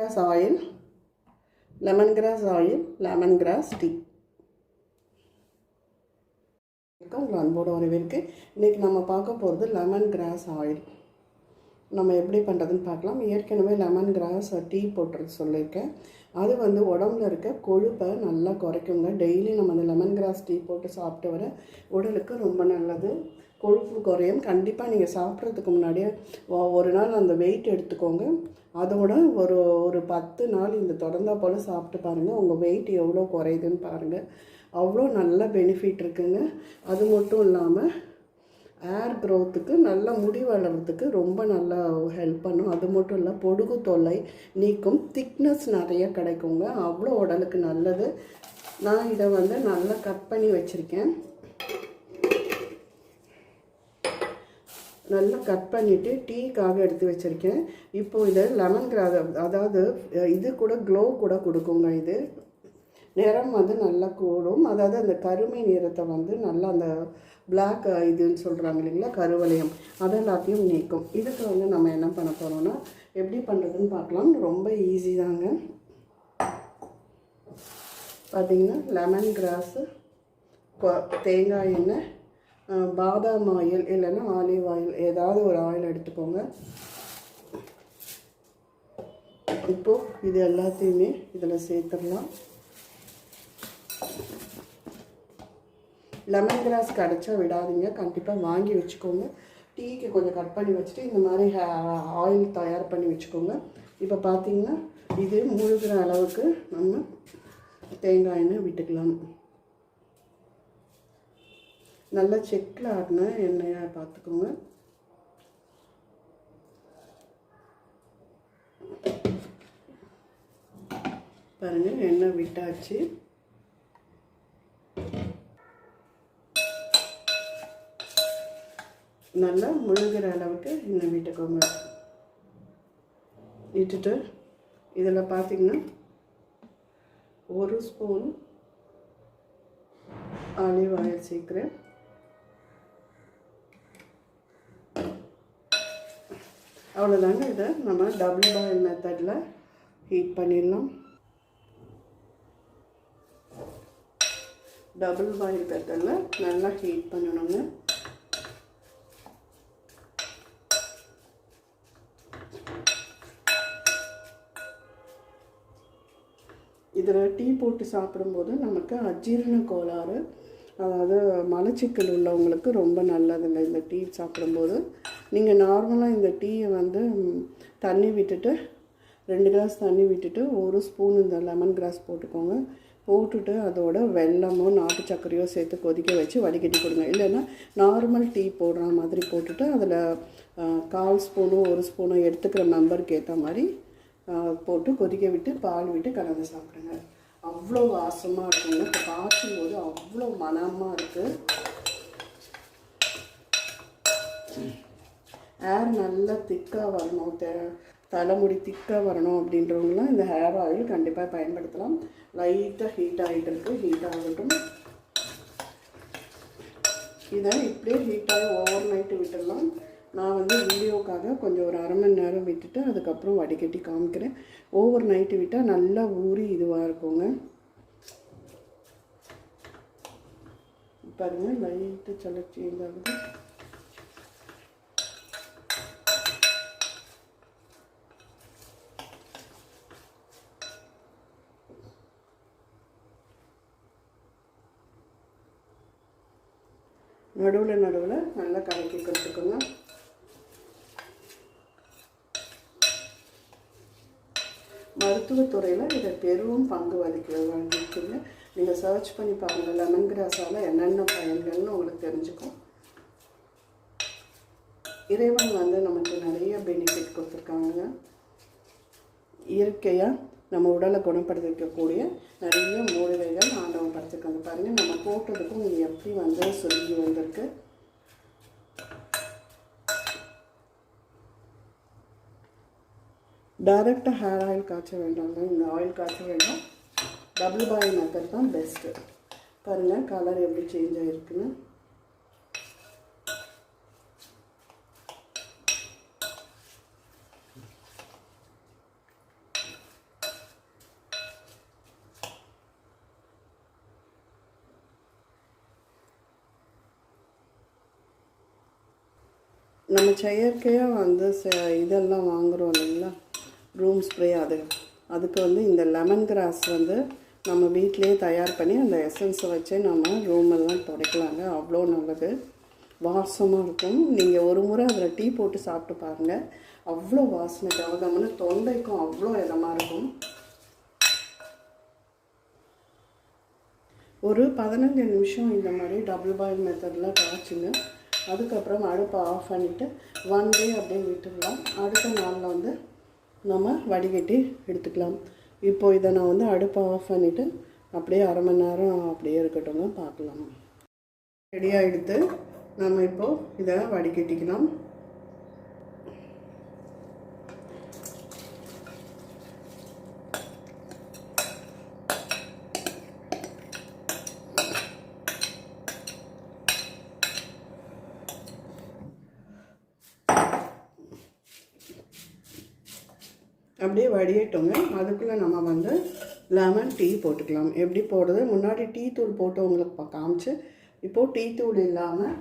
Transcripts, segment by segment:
Grass oil lemon grass oil lemon grass tea உங்களை அன்போடு வரவேற்கு. இன்றைக்கி நம்ம பார்க்க போகிறது லெமன் கிராஸ் ஆயில் நம்ம எப்படி பண்ணுறதுன்னு பார்க்கலாம். ஏற்கனவே லெமன் கிராஸ் டீ போட்டுறது சொல்லியிருக்கேன். அது வந்து உடம்புல இருக்க கொழுப்பை நல்லா குறைக்குங்க. டெய்லி நம்ம அந்த லெமன் கிராஸ் டீ போட்டு சாப்பிட்டு வர உடலுக்கு ரொம்ப நல்லது. கொழுப்பு குறையும். கண்டிப்பாக நீங்கள் சாப்பிட்றதுக்கு முன்னாடியே ஒரு நாள் அந்த வெயிட் எடுத்துக்கோங்க. அதோட ஒரு ஒரு பத்து நாள் இந்த தொடர்ந்தா போல் சாப்பிட்டு பாருங்கள் உங்கள் வெயிட் எவ்வளோ குறையுதுன்னு பாருங்கள் அவ்வளோ நல்ல பெனிஃபிட் இருக்குங்க. அது மட்டும் இல்லாமல் ஏர் க்ரோத்துக்கு நல்ல முடி வளர்கிறதுக்கு ரொம்ப நல்லா ஹெல்ப் பண்ணும். அது மட்டும் இல்லை பொடுகு தொல்லை நீக்கும். திக்னஸ் நிறைய கிடைக்குங்க. அவ்வளோ உடலுக்கு நல்லது. நான் இதை வந்து நல்லா கட் பண்ணி வச்சுருக்கேன். நல்லா கட் பண்ணிவிட்டு டீக்காக எடுத்து வச்சுருக்கேன். இப்போது இது லெமன் கிராஸ் அதாவது இது கூட க்ளோ கூட கொடுக்குங்க இது. நிறம் வந்து நல்லா கூடும். அதாவது அந்த கருமை நிறத்தை வந்து நல்லா அந்த பிளாக் இதுன்னு சொல்கிறாங்க இல்லைங்களா கருவளையம். அது எல்லாத்தையும் நீக்கும். இதுக்கு வந்து நம்ம என்ன பண்ண போகிறோம்னா எப்படி பண்ணுறதுன்னு பார்க்கலாம். ரொம்ப ஈஸி தாங்க. பார்த்திங்கன்னா லெமன் கிராஸு தேங்காய் எண்ணெய் பாதாம் ஆயில் இல்லைன்னா ஆலிவ் ஆயில் ஏதாவது ஒரு ஆயில் எடுத்துக்கோங்க. இப்போது இது எல்லாத்தையுமே இதில் சேர்த்துடலாம். லெமன் கிராஸ் கிடச்சா விடாதீங்க. கண்டிப்பாக வாங்கி வச்சுக்கோங்க. டீக்கு கொஞ்சம் கட் பண்ணி வச்சுட்டு இந்த மாதிரி ஆயில் தயார் பண்ணி வச்சுக்கோங்க. இப்போ பார்த்தீங்கன்னா இது முழுகிற அளவுக்கு நம்ம தேங்காய் எண்ணெய் விட்டுக்கலாம். நல்லா செக்கில் ஆடின எண்ணெயாக பார்த்துக்கோங்க. பாருங்கள் எண்ணெய் விட்டாச்சு. நல்லா முழுகிற அளவுக்கு எண்ணெய் விட்டுக்கோங்க. விட்டுட்டு இதில் பார்த்தீங்கன்னா ஒரு ஸ்பூன் ஆலிவ் ஆயில் சேர்க்குறேன். அவ்வளோதாங்க இதை. நம்ம டபுள் பாயில் மெத்தடில் ஹீட் பண்ணிடலாம் டபுள் பாயில் மெத்தடில் நல்லா ஹீட் பண்ணணுங்க. இதில் டீ போட்டு சாப்பிடும்போது நமக்கு அஜீரண கோளாறு அதாவது மலச்சிக்கல் உள்ளவங்களுக்கு ரொம்ப நல்லதுங்க இந்த டீ சாப்பிடும்போது. நீங்கள் நார்மலாக இந்த டீயை வந்து தண்ணி விட்டுட்டு ரெண்டு கிளாஸ் தண்ணி விட்டுட்டு ஒரு ஸ்பூன் இந்த லெமன் கிராஸ் போட்டுக்கோங்க. போட்டுட்டு அதோட வெல்லமோ நாட்டு சர்க்கரையோ சேர்த்து கொதிக்க வச்சு வடிகட்டி கொடுங்க. இல்லைன்னா நார்மல் டீ போடுற மாதிரி போட்டுட்டு அதில் கால் ஸ்பூனோ ஒரு ஸ்பூனோ எடுத்துக்கிற மெம்பருக்கு ஏற்ற மாதிரி போட்டு கொதிக்க விட்டு பால் விட்டு கலந்து சாப்பிடுங்க. அவ்வளோ வாசமாக இருக்குங்க இப்போ காய்ச்சும் போது அவ்வளோ மனமாக இருக்குது ஹேர் நல்லா திக்காக வரணும். தே தலைமுடி திக்காக வரணும் அப்படின்றவங்களாம் இந்த ஹேர் ஆயில் கண்டிப்பாக பயன்படுத்தலாம். லைட்டாக ஹீட் ஆகிட்டு இருக்குது ஹீட் ஆகட்டும். இதை இப்படியே ஹீட்டாகி ஓவர் நைட்டு விட்டுடலாம். நான் வந்து வீடியோக்காக கொஞ்சம் ஒரு அரை மணி நேரம் விட்டுட்டு அதுக்கப்புறம் வடிகட்டி காமிக்கிறேன். ஓவர் நைட்டு விட்டால் நல்லா ஊறி இதுவாக இருக்குங்க. பாருங்க லைட்டு சொல்ல சேஞ்ச் ஆகுது நடுவில் நடுவில் நல்லா கலக்கி கொடுத்துக்கோங்க. மருத்துவத்துறையில் இதை பெரும் பங்கு வகிக்கிறது. வகிக்குங்க நீங்கள் சர்ச் பண்ணி பாருங்கள் லெமன் கிராஸால் என்னென்ன பயன்கள்னு உங்களுக்கு தெரிஞ்சுக்கும். இறைவன் வந்து நமக்கு நிறைய பெனிஃபிட் கொடுத்துருக்காங்க. இயற்கையாக நம்ம உடலை குணப்படுத்திக்கக்கூடிய நிறைய மூலிகைகள் ஆண்டவன் படுத்திருக்காங்க பாருங்கள் நம்ம போட்டதுக்கும் இது எப்படி வந்து சொல்லி வந்திருக்கு. டைரெக்டாக ஹேர் ஆயில் காய்ச்ச வேண்டாங்க. இந்த ஆயில் காய்ச்ச வேண்டாம். டபுள் பாயில் மெத்தட் தான் பெஸ்ட்டு பாருங்கள் கலர் எப்படி சேஞ்ச் ஆகிருக்குன்னு நம்ம செயற்கையாக வந்து இதெல்லாம் வாங்குகிறோம் இல்லைங்களா? ரூம் ஸ்ப்ரே அது. அதுக்கு வந்து இந்த லெமன் கிராஸ் வந்து நம்ம வீட்டிலேயே தயார் பண்ணி அந்த எசன்ஸை வச்சு நம்ம ரூம் எல்லாம் துடைக்கலாங்க. அவ்வளோ நல்லது. வாசமாக இருக்கும். நீங்கள் ஒரு முறை அதில் டீ போட்டு சாப்பிட்டு பாருங்கள் அவ்வளோ வாசனை கவகம்னு தொண்டைக்கும் அவ்வளோ இதமாக இருக்கும். ஒரு பதினஞ்சு நிமிஷம் இந்த மாதிரி டபுள் பாயில் மெத்தடில் காய்ச்சுங்க. அதுக்கப்புறம் அடுப்பை ஆஃப் பண்ணிவிட்டு ஒன் டே அப்படியே விட்டுடலாம். அடுத்த நாளில் வந்து நம்ம வடிகட்டி எடுத்துக்கலாம். இப்போது இதை நான் வந்து அடுப்பை ஆஃப் பண்ணிவிட்டு அப்படியே அரை மணி நேரம் அப்படியே இருக்கட்டும்ங்க பார்க்கலாம். ரெடியாக எடுத்து நம்ம இப்போது இதை வடிகட்டிக்கலாம். அப்படியே வடியட்டோங்க அதுக்குள்ளே நம்ம வந்து லெமன் டீ போட்டுக்கலாம். எப்படி போடுறது? முன்னாடி டீ தூள் போட்டு உங்களுக்கு காமிச்சு. இப்போது டீ தூள் இல்லாமல்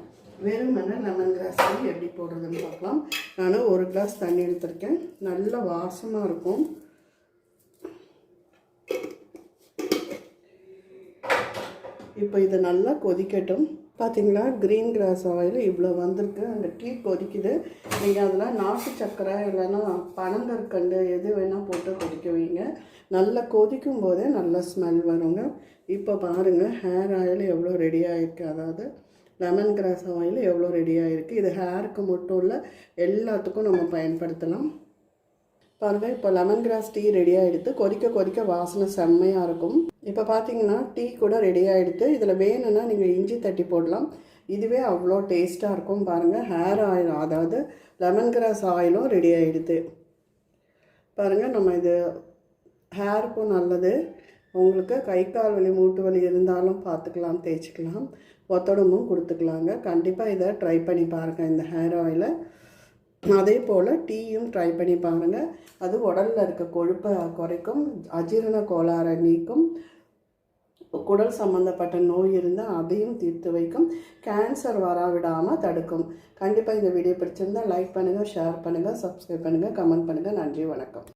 வெறுமனே லெமன் கிராஸ் டீ எப்படி போடுறதுன்னு பார்க்கலாம். நான் ஒரு கிளாஸ் தண்ணி எடுத்திருக்கேன். நல்ல வாசமாக இருக்கும். இப்போ இது நல்லா கொதிக்கட்டும். பார்த்தீங்களா க்ரீன் கிராஸ் ஆயில் இவ்வளோ வந்திருக்கு. அந்த டீ கொதிக்குது. நீங்கள் அதில் நாட்டு சர்க்கரை இல்லைன்னா பனங்கற்கண்டு எது வேணால் போட்டு கொதிக்க வைங்க. நல்லா கொதிக்கும் போதே நல்ல ஸ்மெல் வருங்க. இப்போ பாருங்கள் ஹேர் ஆயில் எவ்வளோ ரெடி ஆகிருக்கு அதாவது லெமன் கிராஸ் ஆயில் எவ்வளோ ரெடி ஆகிருக்கு இது ஹேருக்கு மட்டும் இல்லை எல்லாத்துக்கும் நம்ம பயன்படுத்தலாம். பாருங்கள் இப்போ லெமன் கிராஸ் டீ ரெடி ஆகிடுது கொதிக்க கொதிக்க வாசனை செம்மையாக இருக்கும். இப்போ பார்த்தீங்கன்னா டீ கூட ரெடி ஆகிடுது இதில் வேணும்னா நீங்கள் இஞ்சி தட்டி போடலாம். இதுவே அவ்வளோ டேஸ்ட்டாக இருக்கும் பாருங்கள் ஹேர் ஆயில் அதாவது லெமன் கிராஸ் ஆயிலும் ரெடி ஆகிடுது பாருங்கள் நம்ம இது ஹேருக்கும் நல்லது. உங்களுக்கு கை கால் வலி மூட்டு வலி இருந்தாலும் பார்த்துக்கலாம் தேய்ச்சிக்கலாம். ஒத்தடமும் கொடுத்துக்கலாங்க. கண்டிப்பாக இதை ட்ரை பண்ணி பாருங்கள் இந்த ஹேர் ஆயிலை அதே போல் டீயும் ட்ரை பண்ணி பாருங்கள் அது உடலில் இருக்க கொழுப்பை குறைக்கும் அஜீரண கோளாறை நீக்கும் குடல் சம்மந்தப்பட்ட நோய் இருந்தால் அதையும் தீர்த்து வைக்கும் கேன்சர் வராவிடாமல் தடுக்கும். கண்டிப்பாக இந்த வீடியோ பிடிச்சிருந்தால் லைக் பண்ணுங்கள் ஷேர் பண்ணுங்கள் சப்ஸ்கிரைப் பண்ணுங்கள் கமெண்ட் பண்ணுங்கள் நன்றி வணக்கம்.